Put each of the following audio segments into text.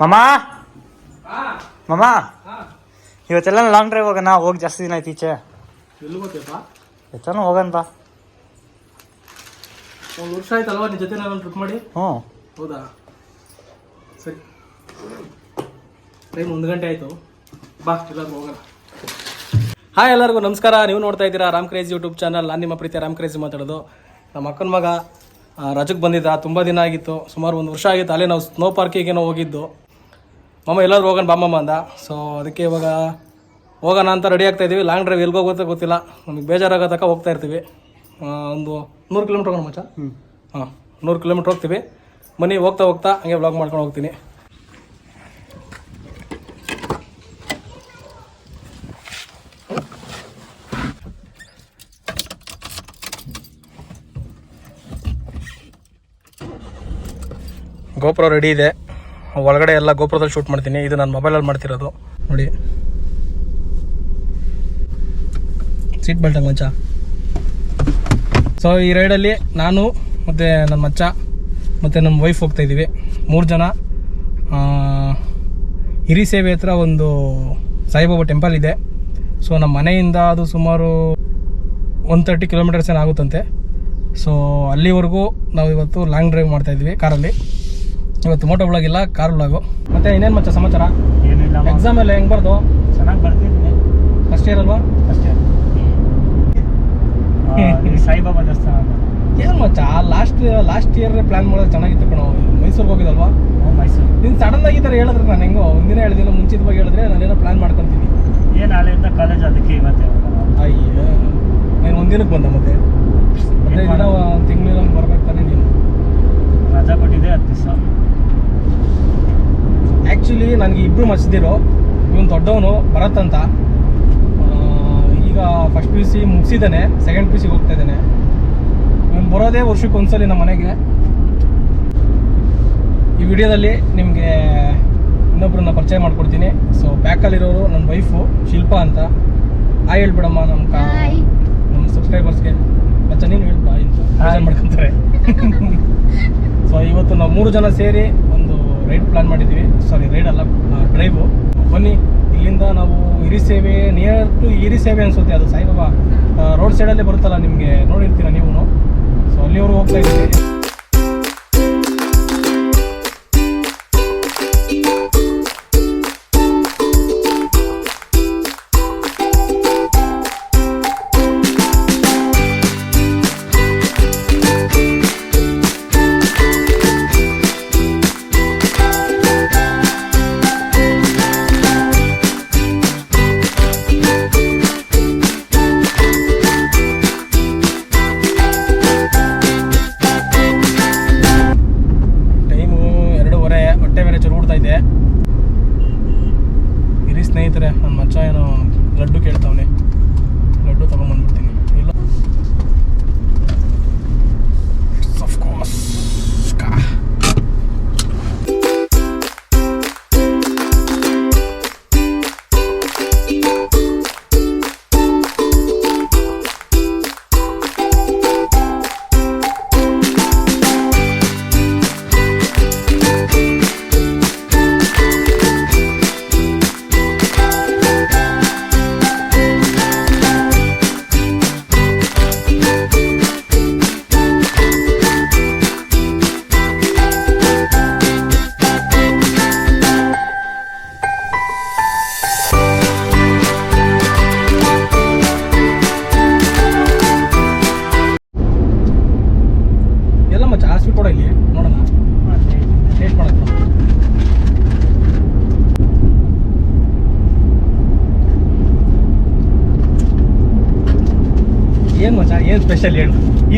ಮಾಮ? ಮಾಮ? ಇವತ್ತೆಲ್ಲ ಲಾಂಗ್ ಡ್ರೈವ್ ಹೋಗೋಣ ಹೋಗಿ ಜಾಸ್ತಿ ದಿನ ಆಯ್ತು ಈಚೆ. ಎತ್ತಾನು ಹೋಗೋಣ ಬಾ. ಒಂದು ವರ್ಷ ಆಯ್ತಲ್ವಾ ನಿನ್ನ ಜೊತೆ ನಾನು ಟ್ರಿಪ್ ಮಾಡಿ? ಹ್ಞೂ. ಹೌದಾ? ಸರಿ. ಟೈಮ್ ಒಂದು ಗಂಟೆ ಆಯಿತು. ಬಾ ಎಲ್ಲರೂ ಹೋಗೋಣ. ಹಾಯ್ ಎಲ್ಲರಿಗೂ ನಮಸ್ಕಾರ. ನೀವು ನೋಡ್ತಾ ಇದ್ದೀರಾ ರಾಮ್ ಕ್ರೇಜ್ ಯೂಟ್ಯೂಬ್ ಚಾನಲ್ ನಾನು ನಿಮ್ಮ ಪ್ರೀತಿ ರಾಮ್ ಕ್ರೇಜ್ ಮಾತಾಡೋದು. ನಮ್ಮ ಅಕ್ಕನ ಮಗ ರಜಕ್ ರಜಕ್ಕೆ ಬಂದಿದ್ದ ತುಂಬ ದಿನ ಆಗಿತ್ತು. ಸುಮಾರು ಒಂದು ವರ್ಷ ಆಗಿತ್ತು. ಅಲ್ಲೇ ನಾವು ಸ್ನೋ ಪಾರ್ಕಿಗೇನೋ ಹೋಗಿದ್ದು. ಮಮ್ಮ ಎಲ್ಲಾದ್ರೂ ಹೋಗೋಣ ಬಾಮಮ್ಮ ಅಂದ. ಸೊ ಅದಕ್ಕೆ ಇವಾಗ ಹೋಗೋಣ ಅಂತ ರೆಡಿ ಆಗ್ತಾ ಇದ್ದೀವಿ ಲಾಂಗ್ ಡ್ರೈವ್ ಎಲ್ಲಿ ಹೋಗುತ್ತೆ ಗೊತ್ತಿಲ್ಲ. ನಮಗೆ ಬೇಜಾರಾಗೋ ತನಕ ಹೋಗ್ತಾ ಇರ್ತೀವಿ. ಒಂದು ನೂರು ಕಿಲೋಮೀಟ್ರ್ ಹೋಗೋಣ ಮಚ್ಚ? ಹಾಂ ನೂರು ಕಿಲೋಮೀಟ್ರ್ ಹೋಗ್ತೀವಿ. ಬನ್ನಿ ಹೋಗ್ತಾ ಹೋಗ್ತಾ ಹಂಗೆ ಬ್ಲಾಗ್ ಮಾಡ್ಕೊಂಡು ಹೋಗ್ತೀನಿ. ಗೋಪುರ ರೆಡಿ ಇದೆ. ಒಳಗಡೆ ಎಲ್ಲ ಗೋಪುರದಲ್ಲಿ ಶೂಟ್ ಮಾಡ್ತೀನಿ. ಇದು ನನ್ನ ಮೊಬೈಲಲ್ಲಿ ಮಾಡ್ತಿರೋದು. ನೋಡಿ. ಸೀಟ್ ಬೆಲ್ಟ್ ಮಚ್ಚ ಸೊ ಈ ರೈಡಲ್ಲಿ ನಾನು ಮತ್ತು ನನ್ನ ಮಚ್ಚ ಮತ್ತು ನಮ್ಮ ವೈಫ್ ಹೋಗ್ತಾ ಇದ್ದೀವಿ. ಮೂರು ಜನ. ಹಿರಿ ಸೇವೆ ಹತ್ರ ಒಂದು ಸಾಯಿಬಾಬಾ ಟೆಂಪಲ್ ಇದೆ. ಸೊ ನಮ್ಮ ಮನೆಯಿಂದ ಅದು ಸುಮಾರು ಒನ್ ತರ್ಟಿ ಕಿಲೋಮೀಟರ್ಸ್ ಏನಾಗುತ್ತಂತೆ ಸೊ ಅಲ್ಲಿವರೆಗೂ ನಾವು ಇವತ್ತು ಲಾಂಗ್ ಡ್ರೈವ್ ಮಾಡ್ತಾಯಿದ್ವಿ ಕಾರಲ್ಲಿ. ಇವತ್ತು ಮೋಟೋ ಬ್ಲಾಗ್ ಇಲ್ಲ ಕಾರ್ ಬ್ಲಾಗು ಮತ್ತೆ ಇನ್ನೇನು ಮಚ್ಚ ಸಮಾಚಾರ? ಏನಿಲ್ಲ ಎಕ್ಸಾಮ್ ಎಲ್ಲ ಹೆಂಗೆ ಬರ್ದು? ಚೆನ್ನಾಗಿ ಬರ್ತಿದ್ದೀನಿ ಫಸ್ಟ್ ಇಯರ್ ಅಲ್ವಾ? ಅಷ್ಟೇ ಸಾಯಿಬಾಬಾ ದೇವಸ್ಥಾನ ಏನು ಮಚ್ಚ ಲಾಸ್ಟ್ ಲಾಸ್ಟ್ ಇಯರ್ ಪ್ಲಾನ್ ಮಾಡೋದು ಚೆನ್ನಾಗಿತ್ತು ಕಣೋ. ಮೈಸೂರಿಗೆ ಹೋಗಿದಲ್ವಾ ಮೈಸೂರು. ನೀನು ಸಡನ್ ಆಗಿ ಈ ಥರ ಹೇಳಿದ್ರೆ ನಾನು ಹೆಂಗೋ ಒಂದಿನ ಹೇಳಿದಿಲ್ಲ ಮುಂಚಿತವಾಗಿ ಹೇಳಿದ್ರೆ ನಾನೇನೋ ಪ್ಲಾನ್ ಮಾಡ್ಕೊತೀನಿ. ಏನು ಅಂತ ಕಾಲೇಜ್ ಅದಕ್ಕೆ ಮತ್ತೆ ಅಯ್ಯೋ ನಾನು ಒಂದಿನಕ್ಕೆ ಬಂದ ಮತ್ತೆ? ಹದಿನೈದು ದಿನ ಒಂದು ತಿಂಗಳಿನ ಬರ್ಬೇಕು ತಾನೇ ನೀನು. ರಜಾ ಕೊಟ್ಟಿದೆ ಹತ್ತು ದಿವಸ. ಆ್ಯಕ್ಚುಲಿ ನನಗೆ ಇಬ್ಬರು ಮಚ್ದಿರೋ ಇವನು ದೊಡ್ಡವನು ಭರತ್ ಅಂತ ಆ, ಈಗ ಫಸ್ಟ್ ಪಿ ಯು ಸಿ ಮುಗಿಸಿದ್ದಾನೆ ಸೆಕೆಂಡ್ ಪಿ ಯು ಸಿಗೆ ಹೋಗ್ತಾ ಇದ್ದಾನೆ. ಇವನು ಬರೋದೇ ವರ್ಷಕ್ಕೆ ಒಂದ್ಸಲಿ ನಮ್ಮ ಮನೆಗೆ. ಈ ವಿಡಿಯೋದಲ್ಲಿ ನಿಮಗೆ ಇನ್ನೊಬ್ಬರನ್ನ ಪರಿಚಯ ಮಾಡ್ಕೊಡ್ತೀನಿ. ಸೊ ಬ್ಯಾಕಲ್ಲಿರೋರು ನನ್ನ ವೈಫು ಶಿಲ್ಪಾ ಅಂತ. ಆ ಹೇಳ್ಬಿಡಮ್ಮ ನಮ್ಮ ಕಾ ನಮ್ಮ ಸಬ್ಸ್ಕ್ರೈಬರ್ಸ್ಗೆ ಮತ್ತೆ ನೀನು ಹೇಳ್ಬಾ ಅಂತ. ಬೇಜಾರ್ ಮಾಡ್ಕೊಂತಾರೆ. ಸೊ ಇವತ್ತು ನಾವು ಮೂರು ಜನ ಸೇರಿ ರೈಡ್ ಪ್ಲಾನ್ ಮಾಡಿದ್ದೀವಿ. ಸಾರಿ ರೈಡ್ ಅಲ್ಲ ಡ್ರೈವು ಬನ್ನಿ, ಇಲ್ಲಿಂದ ನಾವು ಹಿರಿಸೇವೆ ನಿಯರ್ ಟು ಹಿರಿಸೇವೆ ಅನ್ಸುತ್ತೆ ಅದು ಸಾಯಿಬಾಬಾ. ರೋಡ್ ಸೈಡಲ್ಲೇ ಬರುತ್ತಲ್ಲ ನಿಮಗೆ, ನೋಡಿರ್ತೀರ ನೀವು ಸೊ ಅಲ್ಲಿವರೆಗೂ ಹೋಗ್ತಾ ಇದ್ದೀವಿ.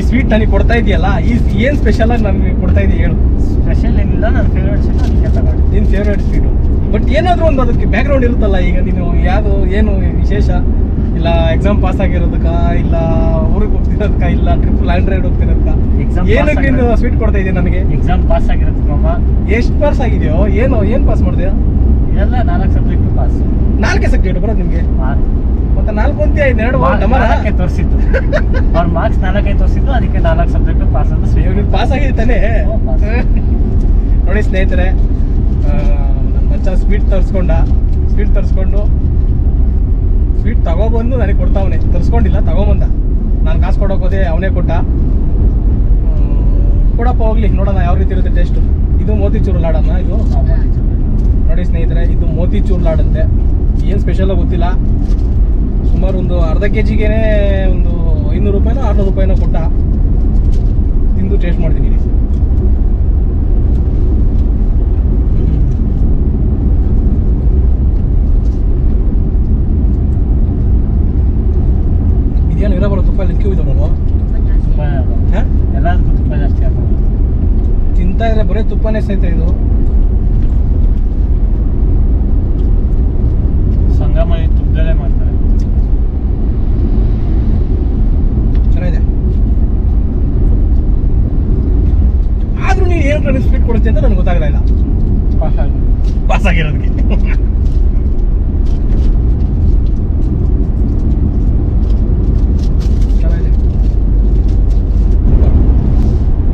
ಸ್ವೀಟ್ ನನಗೆ ಕೊಡ್ತಾ ಇದೆಯಲ್ಲ ಈ ಏನು ಸ್ಪೆಷಲ್ ಆಗಿ ನನಗೆ ಕೊಡ್ತಾ ಇದೆಯಾ ಹೇಳು. ಸ್ಪೆಷಲ್ ಏನಿಲ್ಲ ನನ್ನ ಫೇವ್ರೇಟ್ ಸ್ವೀಟ್ ನಿನ್ ತಗೊಂಡು ನಿನ್ನ ಫೇವ್ರೇಟ್ ಸ್ವೀಟು ಬಟ್ ಏನಾದರೂ ಒಂದು ಅದಕ್ಕೆ ಬ್ಯಾಕ್ಗ್ರೌಂಡ್ ಇರುತ್ತಲ್ಲ ಈಗ ನೀನು ಯಾವುದು ಏನು ವಿಶೇಷ? ಇಲ್ಲ ಎಕ್ಸಾಮ್ ಪಾಸ್ ಆಗಿರೋದಕ್ಕ ಇಲ್ಲ ಊರಿಗೆ ಹೋಗ್ತಿರೋದಕ್ಕ ಇಲ್ಲ ಟ್ರಿಪ್ ಲ್ಯಾಂಡ್ ರೈಡ್ ಹೋಗ್ತಿರೋದಕ್ಕ. ಏನಕ್ಕೆ ನೀನು. ಸ್ವೀಟ್ ಕೊಡ್ತಾ ಇದೀಯ ನನಗೆ? ಎಕ್ಸಾಮ್ ಪಾಸ್ ಆಗಿರುತ್ತೆ ಮಾಮ. ಎಷ್ಟು ಪಾಸ್ ಆಗಿದೆಯೋ ಏನು ಏನು ಪಾಸ್ ಮಾಡಿದೆಯೋ ಎಲ್ಲ ನಾಲ್ಕು ಸಬ್ಜೆಕ್ಟ್ ಪಾಸ್ ನಾಲ್ಕೇ ಸಬ್ಜೆಕ್ಟ್ ಬರೋದು ನಿಮಗೆ? ಮತ್ತೆ ನಾಲ್ಕು ಐದು ಎರಡು ನಾಲ್ಕೇ ತೋರಿಸಿತ್ತು ಅವ್ರ ಮಾರ್ಕ್ಸ್ ನಾಲ್ಕೇ ತೋರಿಸಿದ್ದು ಅದಕ್ಕೆ ನಾಲ್ಕು ಸಬ್ಜೆಕ್ಟ್ ಪಾಸ್ ಅಂತ ಇವಾಗ ಪಾಸ್ ಆಗಿದೆ ತಾನೇ? ನೋಡಿ ಸ್ನೇಹಿತರೆ ನಮ್ಮ ನೋಡಿ ಸ್ನೇಹಿತರೆ ತರಿಸ್ಕೊಂಡ. ಸ್ವೀಟ್ ತರಿಸ್ಕೊಂಡು ಸ್ವೀಟ್ ತಗೋಬಂದು ನನಗೆ ಕೊಡ್ತಾವನೆ ತರಿಸ್ಕೊಂಡಿಲ್ಲ ತಗೊಂಬಂದ. ನಾನು ಕಾಸು ಕೊಡೋಕೆ ಹೋದೆ ಅವನೇ ಕೊಟ್ಟ. ಕೊಡಪ್ಪ ಹೋಗ್ಲಿ. ನೋಡೋಣ ಯಾವ ರೀತಿ ಇರುತ್ತೆ ಟೇಸ್ಟು ಇದು ಮೋತಿಚೂರು ಲಾಡಮ್ಮ ಇದು? ನೋಡಿ ಸ್ನೇಹಿತರೆ ಇದು ಮೋತಿಚೂರು ಲಾಡ್ ಅಂತೆ. ಏನು ಸ್ಪೆಷಲ್ ಗೊತ್ತಿಲ್ಲ. ಸುಮಾರು ಒಂದು ಅರ್ಧ ಕೆ ಜಿಗೆ ಒಂದು ಐನೂರು ರೂಪಾಯಿನೋ ಆರ್ನೂರು ರೂಪಾಯಿನೋ ಕೊಟ್ಟ ತಿಂದು ಟೇಸ್ಟ್ ಮಾಡ್ತೀನಿ. ಇದೇನು ಇರಬಾರ ಬರೋ ತುಪ್ಪ ಲಿಕ್ಕಿ ಹೋಯ್ತವ್ರು ಹಾಂ? ಎಲ್ಲದಕ್ಕೂ ತುಪ್ಪ ಜಾಸ್ತಿ ಹಾಕೋದು. ತಿಂತಾ ಇದ್ರೆ ಬರೀ ತುಪ್ಪನೇ ಸಹಿತ ಇದು ಸಂಗಮ ತುಪ್ಪದಲ್ಲೇ ಮಾಡ್ತಾರೆ ಚೆನ್ನಾಗಿದೆ ಆದ್ರೂ ನೀನು ಏನು ಸ್ವೀಟ್ ಕೊಡುತ್ತೆ ಅಂತ ನನಗೆ ಗೊತ್ತಾಗಲ್ಲ ಇಲ್ಲ ಪಾಸ್ ಆಗಿ ಪಾಸ್ ಆಗಿರೋದಕ್ಕೆ ಚೆನ್ನಾಗಿದೆ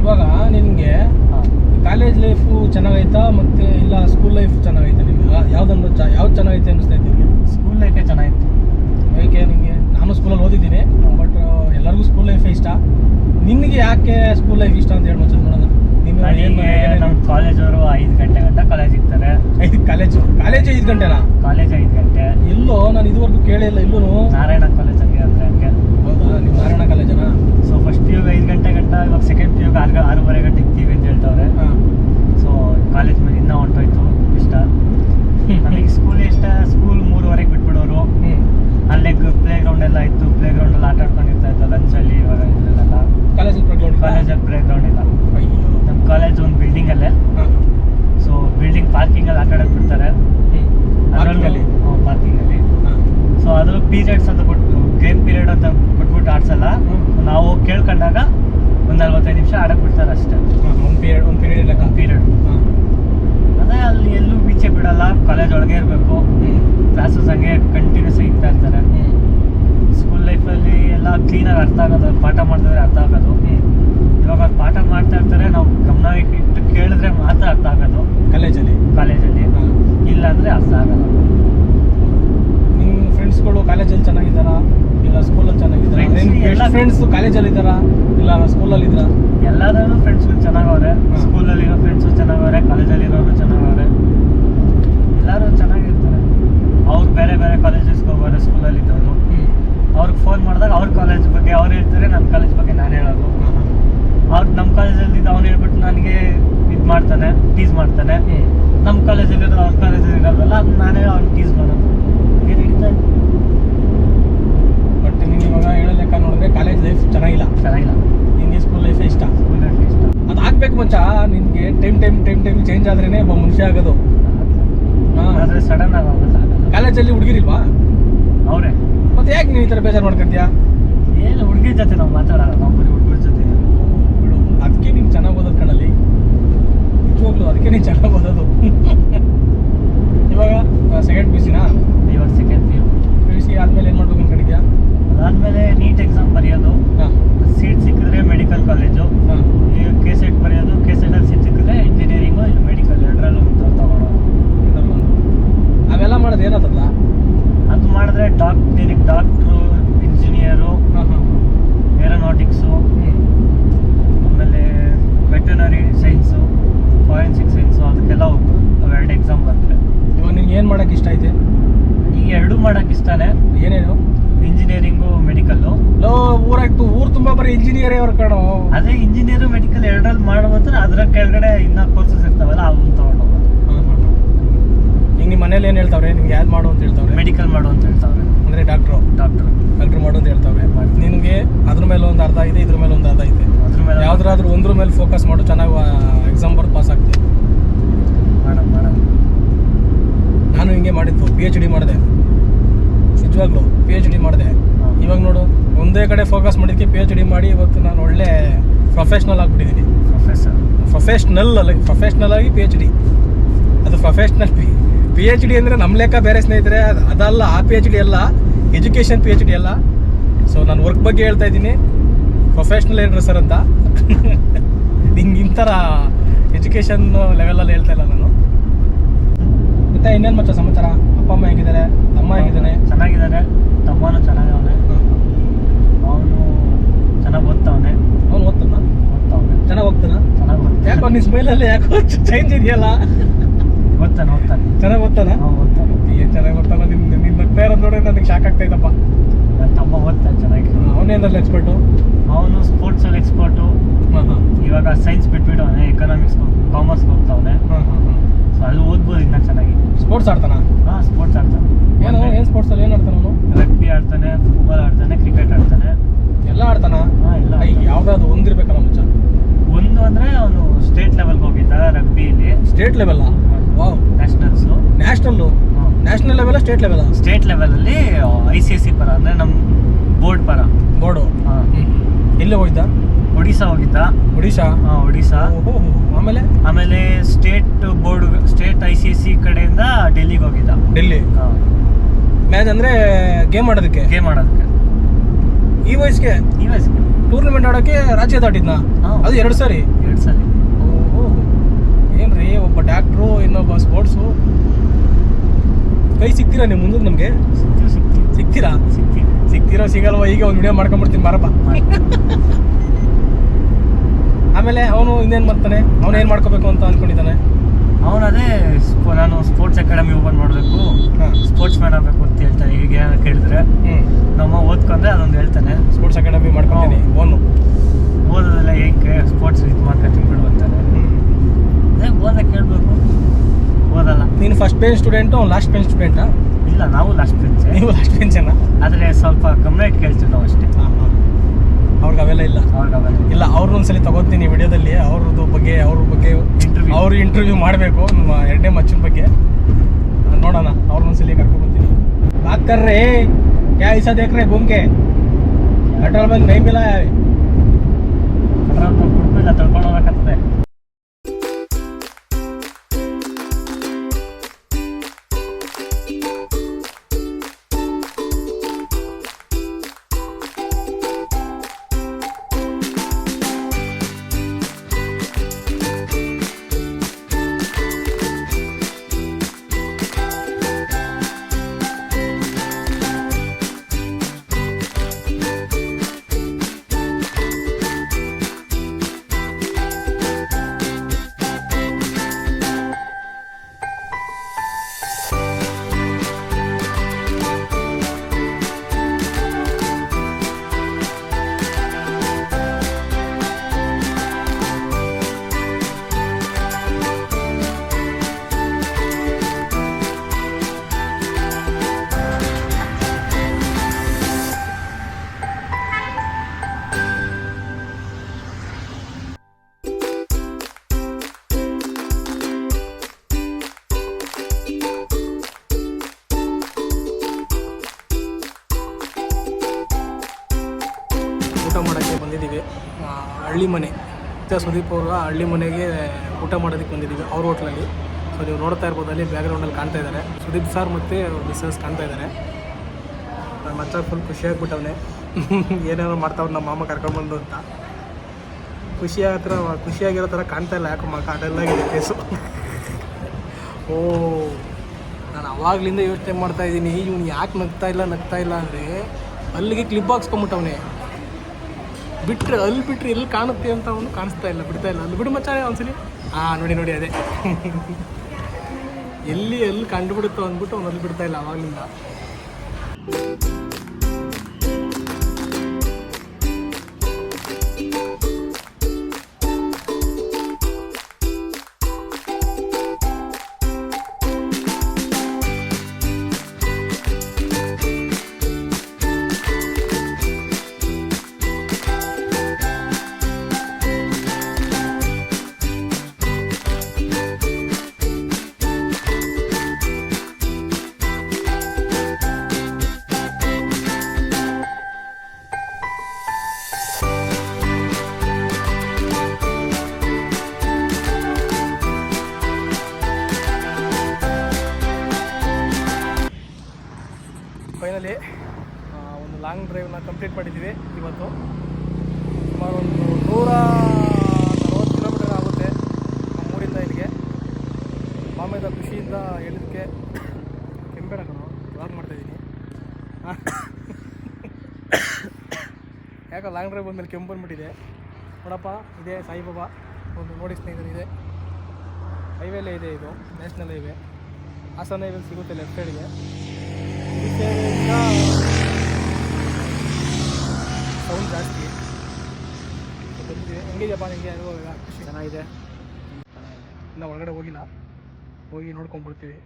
ಇವಾಗ ನಿನಗೆ ಹಾಂ ಕಾಲೇಜ್ ಲೈಫು ಚೆನ್ನಾಗೈತಾ ಮತ್ತೆ ಇಲ್ಲ ಸ್ಕೂಲ್ ಲೈಫ್ ಚೆನ್ನಾಗೈತಾ ನಿಮ್ಗೆ ಯಾವ್ದೊಂದು ಚ ಯಾವ್ದು ಚೆನ್ನಾಗೈತೆ ಅನಿಸ್ತಾ ಇತ್ತು ನಿಮಗೆ ಸ್ಕೂಲ್ ಲೈಫೇ ಚೆನ್ನಾಗಿತ್ತು ಏಕೆ ನಿಮಗೆ ನಾನು ಸ್ಕೂಲಲ್ಲಿ ಓದಿದ್ದೀನಿ ಬಟ್ ಎಲ್ಲರಿಗೂ ಸ್ಕೂಲ್ ಲೈಫೇ ಇಷ್ಟ ನಿನಗೆ ಯಾಕೆ ಸ್ಕೂಲ್ ಲೈಫ್ ಇಷ್ಟ ಅಂತ ಹೇಳ್ಬೋದು ನೋಡೋಣ ನೀನು ನನಗೆ ನಮ್ಮ ಕಾಲೇಜವರು ಐದು ಗಂಟೆ ಗಂಟ ಕಾಲೇಜ್ ಇರ್ತಾರೆ ಐದು ಕಾಲೇಜು ಕಾಲೇಜ್ ಐದು ಗಂಟೆನಾ ಕಾಲೇಜ್ ಐದು ಗಂಟೆ ಎಲ್ಲೋ ನಾನು ಇಲ್ಲ ಇಲ್ಲೂ ನಾರಾಯಣ ಕಾಲೇಜಲ್ಲಿ ಅಂದರೆ ಹಂಗೆ. ಹೌದಾ? ನಿಮ್ಮ ನಾರಾಯಣ ಕಾಲೇಜನಾ ಸೊ ಫಸ್ಟ್ ಪಿ ಯುಗೆ ಐದು ಗಂಟೆ ಗಂಟ ಇವಾಗ ಸೆಕೆಂಡ್ ಪಿ ಯುಗೆ ಆರು ಆರೂವರೆ ಗಂಟೆ ಇರ್ತೀವಿ ಅಂತ ಹೇಳ್ತವ್ರೆ. ಸೊ ಕಾಲೇಜ್ ಮೇಲೆ ಇನ್ನೂ ಹೊಂಟೋಯ್ತು ಇಷ್ಟ. ನಮಗೆ ಸ್ಕೂಲ್ ಇಷ್ಟ ಸ್ಕೂಲ್ ಮೂರುವರೆಗೆ ಬಿಟ್ಬಿಡೋರು. ಹ್ಞೂ ಅಲ್ಲೇ ಪ್ಲೇ ಗ್ರೌಂಡ್ ಎಲ್ಲ ಇತ್ತು ಪ್ಲೇ ಗ್ರೌಂಡಲ್ಲಿ ಆಟ ಆಡ್ಕೊಂಡಿರ್ತಾ ಇತ್ತು ಲಂಚಲ್ಲಿ ಇವಾಗ ಇದರಲ್ಲೆಲ್ಲ. ಕಾಲೇಜಲ್ಲಿ ಕಾಲೇಜ್ ಕಾಲೇಜಲ್ಲಿ ಪ್ಲೇ ಗ್ರೌಂಡ್ ಇಲ್ಲ. ನಮ್ಮ ಕಾಲೇಜ್ ಒಂದು ಬಿಲ್ಡಿಂಗಲ್ಲೇ ಸೊ ಬಿಲ್ಡಿಂಗ್ ಪಾರ್ಕಿಂಗಲ್ಲಿ ಆಟ ಆಡಕ್ ಬಿಡ್ತಾರೆ. ಹ್ಞೂ ಪಾರ್ಕಿಂಗಲ್ಲಿ ಸೊ ಅದ್ರ ಪೀರಿಯಡ್ಸ್ ಅಂತ ಕೊಟ್ಟು ಗೇಮ್ ಪೀರಿಯಡ್ ಅಂತ ಕೊಟ್ಬಿಟ್ಟು ಆಡ್ಸಲ್ಲ. ನಾವು ಕೇಳ್ಕೊಂಡಾಗ ಒಂದು ನಲ್ವತ್ತೈದು ನಿಮಿಷ ಆಡಕ್ಕೆ ಬಿಡ್ತಾರೆ ಅಷ್ಟೇ. ಒಂದ್ ಪೀರಿಯಡ್ ಒಂದು ಪೀರಿಯಡ್ ಇಲ್ಲ ಪೀರಿಯಡ್ ಅದೇ ಅಲ್ಲಿ ಎಲ್ಲೂ ಬೀಚೆ ಬಿಡಲ್ಲ ಕಾಲೇಜ್ ಒಳಗೆ ಇರಬೇಕು. ಕ್ಲಾಸಸ್ ಹಂಗೆ ಕಂಟಿನ್ಯೂಸ್ ಇರ್ತಾ ಇರ್ತಾರೆ. ಸ್ಕೂಲ್ ಲೈಫಲ್ಲಿ ಎಲ್ಲ ಕ್ಲೀನಾಗಿ ಅರ್ಥ ಆಗೋದು ಪಾಠ ಮಾಡ್ತಿದ್ರೆ ಅರ್ಥ ಆಗೋದು. ಇವಾಗ ಪಾಠ ಮಾಡ್ತಾ ಇರ್ತಾರೆ ನಾವು ಗಮನ ಇಟ್ಟು ಕೇಳಿದ್ರೆ ಮಾತ್ರ ಅರ್ಥ ಆಗೋದು. ಕಾಲೇಜಲ್ಲಿ ಕಾಲೇಜಲ್ಲಿ ಇಲ್ಲ ಅಂದರೆ ಅರ್ಥ ಆಗಲ್ಲ. ನಿಮ್ಮ ಫ್ರೆಂಡ್ಸ್ಗಳು ಕಾಲೇಜಲ್ಲಿ ಚೆನ್ನಾಗಿದ್ದಾರಾ? ಇಲ್ಲ ಸ್ಕೂಲಲ್ಲಿ ಚೆನ್ನಾಗಿದ್ದಾರೆ? ಎಲ್ಲ- ಫ್ರೆಂಡ್ಸ್ ಕಾಲೇಜಲ್ಲಿ ಇದ್ದಾರಾ? ಇಲ್ಲ ಸ್ಕೂಲಲ್ಲಿ ಇದ್ದಾರಾ? ಎಲ್ಲಾದ್ರೂ ಫ್ರೆಂಡ್ಸ್ಗಳು ಚೆನ್ನಾಗವ್ರೆ. ಸ್ಕೂಲಲ್ಲಿ ಸ್ಕೂಲಲ್ಲಿರೋ ಫ್ರೆಂಡ್ಸು ಚೆನ್ನಾಗವ್ರೆ ಕಾಲೇಜಲ್ಲಿರೋರು ಚೆನ್ನಾಗವ್ರೆ. ಎಲ್ಲರೂ ಚೆನ್ನಾಗಿರ್ತಾರೆ. ಅವ್ರು ಬೇರೆ ಬೇರೆ ಕಾಲೇಜಸ್ಗೆ ಹೋಗೋರೆ ಸ್ಕೂಲಲ್ಲಿ ಇದ್ದವರು. ಅವ್ರಿಗೆ ಫೋನ್ ಮಾಡಿದಾಗ ಅವ್ರ ಕಾಲೇಜ್ ಬಗ್ಗೆ ಅವ್ರು ಹೇಳ್ತಾರೆ ನನ್ನ ಕಾಲೇಜ್ ಬಗ್ಗೆ ನಾನು ಹೇಳೋದು. ಅವ್ರು ನಮ್ಮ ಕಾಲೇಜಲ್ಲಿ ಅವ್ನು ಹೇಳ್ಬಿಟ್ಟು ನನಗೆ ಇದು ಮಾಡ್ತಾನೆ. ಟೀಸ್ ಮಾಡ್ತಾನೆ ನಮ್ಮ ಕಾಲೇಜಲ್ಲಿರೋ ಅವ್ರ ಕಾಲೇಜಲ್ಲಿ ಇರೋದಲ್ಲ ಅದು ನಾನೇ ಅವ್ನು ಟೀಸ್ ಮಾಡೋದು. ನಡೀತಾ ಇತ್ತು. ಬಟ್ ನೀನು ಇವಾಗ ಹೇಳೋ ಲೆಕ್ಕ ನೋಡಿದ್ರೆ ಕಾಲೇಜ್ ಲೈಫ್ ಚೆನ್ನಾಗಿಲ್ಲ. ಚೆನ್ನಾಗಿಲ್ಲ. ನಿನಗೆ ಸ್ಕೂಲ್ ಲೈಫ್ ಇಷ್ಟ? ಸ್ಕೂಲ್ ಲೈಫ್ ಇಷ್ಟ. ಅದು ಆಗ್ಬೇಕು ಮುಂಚ ನಿನಗೆ time time time time change ಆದ್ರೇ ಒಬ್ಬ ಮನುಷ್ಯ ಆಗೋದು. ಆದರೆ ಸಡನ್ ಆಗಿ ಆಗೋಲ್ಲ ಕಾಲೇಜಲ್ಲಿ ಹುಡುಗಿರಿಲ್ವಾ? ಅವರೇ. ಮತ್ತೆ ಯಾಕೆ ನೀನು ಈ ಥರ ಬೇಜಾರು ಮಾಡ್ಕೊತೀಯಾ? ಏನು ಹುಡುಗಿ ಜೊತೆ ನಾವು ಮಾತಾಡೋಣ ನಾವು ಬರೀ ಹುಡುಗರ ಜೊತೆ. ಅದಕ್ಕೆ ನೀನು ಚೆನ್ನಾಗಿ ಓದೋದು ನಿಜವಾಗ್ಲು ಅದಕ್ಕೆ ನೀವು ಚೆನ್ನಾಗಿ ಬರೋದು ಇವಾಗ ಸೆಕೆಂಡ್ ಪಿ ಸಿನಾ ಇವಾಗ second P U P U C ಆದಮೇಲೆ ಏನು ಮಾಡ್ಬೇಕು ಅನ್ಕೊಂಡಿದ್ಯಾ? ಅದಾದಮೇಲೆ ನೀಟ್ ಎಕ್ಸಾಮ್ ಬರೆಯೋದು. ಹಾಂ. ಸೀಟ್ ಸಿಕ್ಕಿದ್ರೆ ಮೆಡಿಕಲ್ ಕಾಲೇಜು ಹಾಂ. ಈಗ ಕೆ ಸೆಟ್ ಬರೆಯೋದು ಕೆ ಸೆಟಲ್ಲಿ ಸೀಟ್ ಸಿಕ್ಕಿದ್ರೆ ಇಂಜಿನಿಯರಿಂಗು ಇಲ್ಲ ಮೆಡಿಕಲ್ ಎರಡರಲ್ಲೂ ತಗೊಳ್ಳೋದು. ಅವೆಲ್ಲ ಮಾಡೋದು ಏನಾದಲ್ಲ ಅದು ಮಾಡಿದ್ರೆ ಡಾಕ್ಟರ್ ಡಾಕ್ಟ್ರು ಇಂಜಿನಿಯರು ಹಾಂ ಹಾಂ ಏರೋನಾಟಿಕ್ಸು ಹ್ಞೂ ಆಮೇಲೆ ವೆಟನರಿ ಸೈನ್ಸು ಫಾರೆನ್ಸಿಕ್ ಸೈನ್ಸು ಅದಕ್ಕೆಲ್ಲ ಹೋಗ್ಬೋದು ಅವೆರಡು ಎಕ್ಸಾಮ್ ಬರ್ತವೆ ಇವಾಗ ನಿನ್ಗೆ ಏನು ಮಾಡೋಕ್ಕೆ ಇಷ್ಟ ಐತೆ ಈಗ ಎರಡೂ ಮಾಡೋಕೆ ಇಷ್ಟನೇ. ಏನೇನು? ಇಂಜಿನಿಯರಿಂಗು ಮೆಡಿಕಲ್ಲು ಊರಾಗ್ತು. ಊರು ತುಂಬಾ ಬರೀ ಇಂಜಿನಿಯರ್ ಅವ್ರ ಕಣೋ. ಅದೇ ಇಂಜಿನಿಯರ್ ಮೆಡಿಕಲ್ ಎರಡರಲ್ಲಿ ಮಾಡ್ಬೋದ್ರೆ ಅದ್ರ ಕೆಳಗಡೆ ಇನ್ನೂ ಕೋರ್ಸಸ್ ಇರ್ತಾವಲ್ಲ ಅವನ್ನ ತಗೊಂಡು ಈಗ ನಿಮ್ಮ ಮನೇಲಿ ಏನು ಹೇಳ್ತಾವ್ರೆ? ನಿಮ್ಗೆ ಯಾರು ಮಾಡು ಅಂತ ಹೇಳ್ತಾವ್ರೆ? ಮೆಡಿಕಲ್ ಮಾಡು ಅಂತ ಹೇಳ್ತಾವ್ರೆ. ಅಂದರೆ ಡಾಕ್ಟ್ರು ಡಾಕ್ಟರ್ ಡಾಕ್ಟ್ರು ಮಾಡು ಅಂತ ಹೇಳ್ತಾವ್ರೆ. ನಿನಗೆ ಅದ್ರ ಮೇಲೆ ಒಂದು ಅರ್ಧ ಇದೆ ಇದ್ರ ಮೇಲೆ ಒಂದು ಅರ್ಧ ಇದೆ. ಅದ್ರ ಮೇಲೆ ಯಾವ್ದಾದ್ರೂ ಒಂದ್ರ ಮೇಲೆ ಫೋಕಸ್ ಮಾಡು ಚೆನ್ನಾಗಿ ಎಕ್ಸಾಮ್ ಬರ್ದು ಪಾಸ್ ಆಗ್ತೀನಿ. ಮಾಡೋಣ ಮಾಡೋಣ ನಾನು ಹಿಂಗೆ ಮಾಡಿದ್ದು ಪಿ ಎಚ್ ಡಿ ಮಾಡಿದೆ. ನಿಜವಾಗ್ಲು ಪಿ ಎಚ್ ಡಿ ಮಾಡಿದೆ. ಇವಾಗ ನೋಡು ಒಂದೇ ಕಡೆ ಫೋಕಸ್ ಮಾಡಿದ್ದಕ್ಕೆ ಪಿ ಎಚ್ ಡಿ ಮಾಡಿ ಇವತ್ತು ನಾನು ಒಳ್ಳೆ ಪ್ರೊಫೆಷ್ನಲ್ ಆಗಿಬಿಟ್ಟಿದ್ದೀನಿ ಪ್ರೊಫೆಸರ್ ಪ್ರೊಫೆಷ್ನಲ್ ಅಲ್ಲ ಪ್ರೊಫೆಷ್ನಲ್ ಆಗಿ ಪಿ ಎಚ್ ಡಿ ಅದು professional P P H D ಅಂದರೆ ನಮ್ಮ ಲೆಕ್ಕ ಬೇರೆ ಸ್ನೇಹಿತರೆ ಅದಲ್ಲ ಆ ಪಿ ಎಚ್ ಡಿ ಅಲ್ಲ ಎಜುಕೇಷನ್ ಪಿ ಎಚ್ ಡಿ ಅಲ್ಲ. ಸೊ ನಾನು ವರ್ಕ್ ಬಗ್ಗೆ ಹೇಳ್ತಾ ಇದ್ದೀನಿ. ಪ್ರೊಫೆಷ್ನಲ್ ಏನ್ರ ಸರ್ ಅಂತ? ನಿಂಗೆ ಇಂಥರ ಎಜುಕೇಷನ್ ಲೆವೆಲಲ್ಲಿ ಹೇಳ್ತಾ ಇಲ್ಲ ನಾನು. ಇನ್ನೇನು ಮಚ್ಚ ಸಮಾಚಾರ? ಅಪ್ಪ ಅಮ್ಮ ಹೇಗಿದ್ದಾರೆ? ತಮ್ಮ ಹೇಗಿದ್ದಾನೆ? ಚೆನ್ನಾಗಿದ್ದಾರೆ. ತಮ್ಮನು ಚೆನ್ನಾಗವನೆ. ಅವನು ಚೆನ್ನಾಗಿ ಓದ್ತಾವನೆ. ಅವ್ನು ಓದ್ತಾನ? ಓದ್ತಾವನೆ. ಚೆನ್ನಾಗಿ ಹೋಗ್ತಾನ ಚೆನ್ನಾಗಿ ಓದ್ತಾನೆ. ಯಾಕೋ ನಿನ್ನ ಸ್ಮೈಲಲ್ಲಿ ಯಾಕೋ ಚೇಂಜ್ ಇದೆಯಲ್ಲ? ಓದ್ತಾನೆ ಓದ್ತಾನೆ. ಚೆನ್ನಾಗಿ ಓದ್ತಾನ? ಅವ್ನು ಓದ್ತಾನೆ. ಏನು ಚೆನ್ನಾಗಿ ಓದ್ತಾನ? ನಿಮ್ಮ ನಿನ್ನ ನಗ್ತಾ ಇರೋದು ನೋಡಿ ನನಗೆ ಶಾಕ್ ಆಗ್ತೈತಪ್ಪ ನನ್ನ ತಮ್ಮ ಓದ್ತಾನೆ ಚೆನ್ನಾಗಿ. ಅವನೇನಲ್ಲಿ ಎಕ್ಸ್ಪರ್ಟು ಅವನು ಸ್ಪೋರ್ಟ್ಸಲ್ಲಿ ಎಕ್ಸ್ಪರ್ಟು ಇವಾಗ ಸೈನ್ಸ್ ಬಿಟ್ಬಿಟ್ಟವನೆ ಎಕನಾಮಿಕ್ಸ್ ಕಾಮರ್ಸ್ಗೆ ಹೋಗ್ತಾವನೆ ಹಾಂ ಹಾಂ ಹಾಂ. ಸೊ ಅಲ್ಲಿ ಓದ್ಬೋದು ಇನ್ನ ಚೆನ್ನಾಗಿ. ಸ್ಪೋರ್ಟ್ಸ್ ಆಡ್ತಾನ? ಹಾಂ ಸ್ಪೋರ್ಟ್ಸ್ ಆಡ್ತಾನೆ. ಏನು ಏನು ಸ್ಪೋರ್ಟ್ಸಲ್ಲಿ ಏನು ಆಡ್ತಾನ ಅವನು? ರಗ್ಬಿ ಆಡ್ತಾನೆ ಫುಟ್ಬಾಲ್ ಆಡ್ತಾನೆ ಕ್ರಿಕೆಟ್ ಆಡ್ತಾನೆ. ಎಲ್ಲ ಆಡ್ತಾನ? ಹಾಂ ಎಲ್ಲ ಯಾವುದಾದ್ರು ಒಂದು ಒಂದಿರ್ಬೇಕಲ್ಲ ಮುಂಚೆ? ಒಂದು ಅಂದರೆ ಅವನು ಸ್ಟೇಟ್ ಲೆವೆಲ್ಗೆ ಹೋಗಿದ್ದ ರಗ್ಬಿಲಿ state ಲೆವೆಲ್ಲ wow nationals national national level state ಲೆವೆಲ್ಲ state ಲೆವೆಲಲ್ಲಿ ಐ ಸಿ ಎಸ್ ಸಿ ಪರ ಅಂದರೆ ನಮ್ಮ ಬೋರ್ಡ್ ಪರ. ಬೋರ್ಡು ಹಾಂ. ಎಲ್ಲಿ ಹೋಗಿದ್ದ? ಒಡಿಶಾ ಹೋಗಿದ್ದ? ಒಡಿಶಾ ಹಾಂ ಒಡಿಶಾ ಆಮೇಲೆ? ಆಮೇಲೆ state board state I C C ಕಡೆಯಿಂದ ಡೆಲ್ಲಿಗೆ ಹೋಗಿದ್ದ. ಡೆಲ್ಲಿ? ಹಾಂ. ಮ್ಯಾಚ್ ಅಂದ್ರೆ ಗೇಮ್ ಆಡೋದಕ್ಕೆ? ಗೇಮ್ ಆಡೋದಕ್ಕೆ. ಈ ವಯಸ್ಸಿಗೆ? ಈ ವಯಸ್ಸಿಗೆ. ಟೂರ್ನಮೆಂಟ್ ಆಡೋಕೆ ರಾಜ್ಯ ದಾಟಿದ್ನ ಹಾಂ. ಅದು ಎರಡು ಸಾರಿ? ಎರಡು ಸಾರಿ. ಓಹೋ ಏನ್ರಿ ಒಬ್ಬ ಡಾಕ್ಟ್ರು ಇನ್ನೊಬ್ಬ ಸ್ಪೋರ್ಟ್ಸು? ಕೈ ಸಿಗ್ತೀರಾ ನೀವು ಮುಂದಕ್ಕೆ ನಮಗೆ? ಸಿಗ್ತೀವಿ ಸಿಗ್ತೀವಿ. ಸಿಗ್ತೀರಾ? ಸಿಗ್ತೀವಿ. ಸಿಗ್ತೀರಾ ಸಿಗಲ್ವಾ? ಈಗ ಒಂದು ವಿಡಿಯೋ ಮಾಡ್ಕೊಂಡ್ಬಿಡ್ತೀನಿ ಬಾರಪ್ಪ. ಆಮೇಲೆ ಅವನು ಇನ್ನೇನು ಮಾಡ್ತಾನೆ? ಅವನು ಏನು ಮಾಡ್ಕೋಬೇಕು ಅಂತ ಅಂದ್ಕೊಂಡಿದ್ದಾನೆ ಅವನು ಅದೇ ನಾನು ಸ್ಪೋರ್ಟ್ಸ್ ಅಕಾಡೆಮಿ ಓಪನ್ ಮಾಡಬೇಕು. ಸ್ಪೋರ್ಟ್ಸ್ ಮ್ಯಾನ್ ಆಗಬೇಕು ಅಂತ ಹೇಳ್ತಾನೆ. ಈಗ ಏನಾದ್ರು ಕೇಳಿದ್ರೆ? ನಮ್ಮ ಓದ್ಕೊಂಡ್ರೆ ಅದೊಂದು ಹೇಳ್ತಾನೆ. ಸ್ಪೋರ್ಟ್ಸ್ ಅಕಾಡೆಮಿ ಮಾಡ್ಕೊತೀನಿ. ಓನು. ಓದೋದೆಲ್ಲ ಹೇಗೆ ಸ್ಪೋರ್ಟ್ಸ್ ಇದು ಮಾಡ್ಕೊತೀನಿ ಬಿಡು ಅಂತಾನೆ. ಅದೇ ಓದಕ್ಕೆ ಕೇಳಬೇಕು. ಓದಲ್ಲ. ನೀನು first bench student last bench ಸ್ಟೂಡೆಂಟಾ ಇಲ್ಲ ನಾವು ಲಾಸ್ಟ್ ಬೆಂಚ್ ನೀವು ಲಾಸ್ಟ್ ಬೆಂಚೇನಾ ಆದರೆ ಸ್ವಲ್ಪ ಗಮನ ಇಟ್ಟು ಕೇಳ್ತೀವಿ ನಾವು ಅಷ್ಟೇ. ಅವ್ರಿಗೆ ಅವೆಲ್ಲ ಇಲ್ಲ. ಇಲ್ಲ. ಅವ್ರನ್ನೊಂದ್ಸಲಿ ತಗೋತೀನಿ ವಿಡಿಯೋದಲ್ಲಿ ಅವ್ರದ್ದು ಬಗ್ಗೆ ಅವ್ರ ಬಗ್ಗೆ ಇಂಟರ್ವ್ಯೂ ಅವ್ರು ಇಂಟರ್ವ್ಯೂ ಮಾಡಬೇಕು ನಮ್ಮ ಎರಡನೇ ಮಚ್ಚಿನ ಬಗ್ಗೆ. ನೋಡೋಣ ಅವ್ರನ್ನೊಂದ್ಸಲಿ ಕರ್ಕೊಂಡ್ಬರ್ತೀನಿ ಹಾಕರ್ರೆ ಯಾ ಇಸ ದೇಕ್ರೆ ಗುಂಕೆ ಪೆಟ್ರೋಲ್ ಬಂಕ್ ನೈಮಿಲ್ಲ ಪೆಟ್ರೋಲ್ ಬಂಕ್ ಇಲ್ಲ ತಳ್ಕೊಂಡು ಹೋಗ್ಬೇಕಾಗ್ತದೆ. ಊಟ ಮಾಡೋಕ್ಕೆ ಬಂದಿದ್ದೀವಿ. ಹಳ್ಳಿ ಮನೆ. ಮತ್ತು ಸುದೀಪ್ ಅವರ ಹಳ್ಳಿ ಮನೆಗೆ ಊಟ ಮಾಡೋದಕ್ಕೆ ಬಂದಿದ್ದೀವಿ ಅವ್ರ ಹೋಟ್ಲಲ್ಲಿ. ಸೊ ನೀವು ನೋಡ್ತಾ ಇರ್ಬೋದು, ಅಲ್ಲಿ ಬ್ಯಾಕ್ಗ್ರೌಂಡಲ್ಲಿ ಕಾಣ್ತಾ ಇದ್ದಾರೆ. ಸುದೀಪ್ ಸರ್ ಮತ್ತು ಮಿಸ್ಸಸ್ ಕಾಣ್ತಾ ಇದ್ದಾರೆ. ನನ್ನ ಮಚ್ಚ ಫುಲ್ ಖುಷಿಯಾಗ್ಬಿಟ್ಟವನೆ ಏನೇನೋ ಮಾಡ್ತಾವ್ ನಮ್ಮ ಮಾಮ ಕರ್ಕೊಂಡ್ಬಂದು ಅಂತ. ಖುಷಿ ಹತ್ರ ಖುಷಿಯಾಗಿರೋ ಥರ ಕಾಣ್ತಾ ಇಲ್ಲ, ಯಾಕೋ ಮಕ್ಕ ಅದೆಲ್ಲಾಗಿದೆ ಕೇಸು ಓ, ನಾನು ಅವಾಗ್ಲಿಂದ ಯೋಚನೆ ಮಾಡ್ತಾ ಇದ್ದೀನಿ, ಇವ್ನು ಯಾಕೆ ನಗ್ತಾ ಇಲ್ಲ ನಗ್ತಾ ಇಲ್ಲ ಅಂದರೆ ಅಲ್ಲಿಗೆ ಕ್ಲಿಪ್ ಹಾಕ್ಸ್ಕೊಂಬಿಟ್ಟವನೆ ಬಿಟ್ರೆ ಅಲ್ಲಿ ಬಿಟ್ಟರೆ ಎಲ್ಲಿ ಕಾಣುತ್ತೆ ಅಂತ ಅವನು ಕಾಣಿಸ್ತಾ ಇಲ್ಲ, ಬಿಡ್ತಾ ಇಲ್ಲ. ಅಲ್ಲಿ ಬಿಡು ಒಂದ್ಸಲಿ. ಹಾಂ ನೋಡಿ ನೋಡಿ, ಅದೇ. ಎಲ್ಲಿ ಎಲ್ಲಿ ಕಂಡುಬಿಡುತ್ತೋ ಅಂದ್ಬಿಟ್ಟು ಅವ್ನು ಅಲ್ಲಿ ಬಿಡ್ತಾ ಇಲ್ಲ, ಅವಾಗಲಿಂದ. ಕಂಪ್ಲೀಟ್ ಮಾಡಿದ್ದೀವಿ ಇವತ್ತು. ಸುಮಾರು ಒಂದು ನೂರ ನಲವತ್ತು ಕಿಲೋಮೀಟರ್ ಆಗುತ್ತೆ ನಮ್ಮೂರಿಂದ ಇಲ್ಲಿಗೆ. ಮಾಮೂಲಿ ಖುಷಿಯಿಂದ ಹೇಳಿದ್ದಕ್ಕೆ ಕೆಂಬೇಡ ಕಣೋ ಲಾಂಗ್ ಮಾಡ್ತಾಯಿದ್ದೀನಿ ಯಾಕೋ ಲಾಂಗ್ ಡ್ರೈವ್ ಬಂದಮೇಲೆ ಕೆಂಪು ಬಂದ್ಬಿಟ್ಟಿದೆ. ನೋಡಪ್ಪ, ಇದೆ ಸಾಯಿಬಾಬಾ. ಒಂದು ನೋಡಿ ಸ್ನೇಹಿತರು, ಇದೆ. ಹೈವೇಲೇ ಇದೆ ಇದು ನ್ಯಾಷನಲ್ ಹೈವೇ ಹಾಸನ ಹೈವೇಲಿ ಸಿಗುತ್ತೆ ಲೆಫ್ಟ್ ಸೈಡ್ಗೆ ಸೌಂಡ್ ಜಾಸ್ತಿ. ಹೆಂಗಿದೆಯಪ್ಪ ನಿಮಗೆ ಅನುಭವ ಖುಷಿ. ಚೆನ್ನಾಗಿದೆ. ಇನ್ನು ಒಳಗಡೆ ಹೋಗಿಲ್ಲ. ಹೋಗಿ ನೋಡ್ಕೊಂಡ್ಬಿಡ್ತೀವಿ.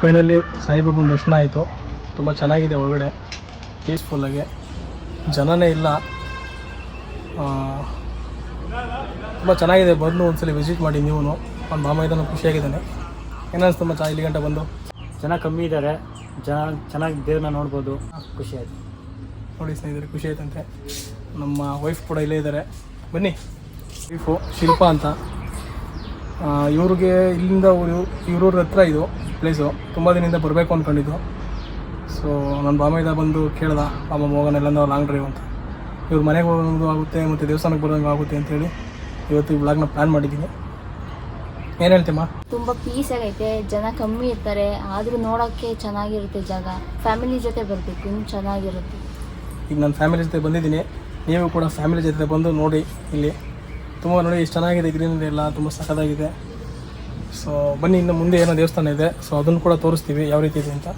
ಫೈನಲಿ ಸಾಯಿಬಾಬನ ದರ್ಶನ ಆಯಿತು. ತುಂಬ ಚೆನ್ನಾಗಿದೆ ಒಳಗಡೆ. ಪೀಸ್ಫುಲ್ಲಾಗಿ ಜನನೇ ಇಲ್ಲ. ತುಂಬ ಚೆನ್ನಾಗಿದೆ ಬಂದು ಒಂದ್ಸಲಿ ವಿಸಿಟ್ ಮಾಡಿ ನೀವು ಅವ್ನು ಮಾಮ ಇದನ್ನು ಖುಷಿಯಾಗಿದ್ದಾನೆ. ಏನಿಸ್ತು ತುಂಬ ಇಲ್ಲಿ ಗಂಟೆ ಬಂದು? ಜನ ಕಮ್ಮಿ ಇದ್ದಾರೆ. ಜನ ಚೆನ್ನಾಗಿ ದೇವ್ರನ್ನ ನೋಡ್ಬೋದು. ಖುಷಿ ಆಯ್ತು. ನೋಡಿ ಸ್ನೇಹಿತರೆ ಖುಷಿ ಆಯ್ತಂತೆ ನಮ್ಮ ವೈಫ್ ಕೂಡ ಇಲ್ಲೇ ಇದ್ದಾರೆ. ಬನ್ನಿ. ವೈಫು ಶಿಲ್ಪ ಅಂತ. ಇವ್ರಿಗೆ ಇಲ್ಲಿಂದ ಇವ್ರವ್ರ ಹತ್ರ ಇದು. ಪ್ಲೇಸು ತುಂಬ ದಿನದಿಂದ ಬರಬೇಕು ಅಂದ್ಕೊಂಡಿದ್ದು ಸೊ ನನ್ನ ಬಾಮೈದ ಬಂದು ಕೇಳ್ದ ಮಾಮ ಮೋಗನ್ ಎಲ್ಲ ಲಾಂಗ್ ಡ್ರೈವ್ ಅಂತ. ಇವ್ರ ಮನೆಗೆ ಹೋಗೋದು ಆಗುತ್ತೆ ಮತ್ತು ದೇವಸ್ಥಾನಕ್ಕೆ ಬರೋದಂಗೆ ಆಗುತ್ತೆ ಅಂತೇಳಿ ಇವತ್ತು ಈ ಬ್ಲಾಗ್ನ ಪ್ಲ್ಯಾನ್ ಮಾಡಿದ್ದೀನಿ. ಏನು ಹೇಳ್ತೀಮ್ಮ? ತುಂಬ ಪೀಸ್ ಆಗೈತೆ. ಜನ ಕಮ್ಮಿ ಇರ್ತಾರೆ. ಆದರೂ ನೋಡೋಕ್ಕೆ ಚೆನ್ನಾಗಿರುತ್ತೆ ಜಾಗ. ಫ್ಯಾಮಿಲಿ ಜೊತೆ ಬರಬೇಕು. ಇನ್ನು ಚೆನ್ನಾಗಿರುತ್ತೆ. ಈಗ ನಾನು ಫ್ಯಾಮಿಲಿ ಜೊತೆ ಬಂದಿದ್ದೀನಿ. ನೀವು ಕೂಡ ಫ್ಯಾಮಿಲಿ ಜೊತೆ ಬಂದು ನೋಡಿ ಇಲ್ಲಿ. ತುಂಬ ನೋಡಿ ಎಷ್ಟು ಚೆನ್ನಾಗಿದೆ ಗ್ರೀನರಿ ಎಲ್ಲ ತುಂಬ ಸಖತ್ತಾಗಿದೆ ಸೊ ಬನ್ನಿ ಇನ್ನು ಮುಂದೆ ಏನೋ ದೇವಸ್ಥಾನ ಇದೆ. ಸೊ ಅದನ್ನು ಕೂಡ ತೋರಿಸ್ತೀವಿ. ಯಾವ ರೀತಿ ಇದೆ ಅಂತ.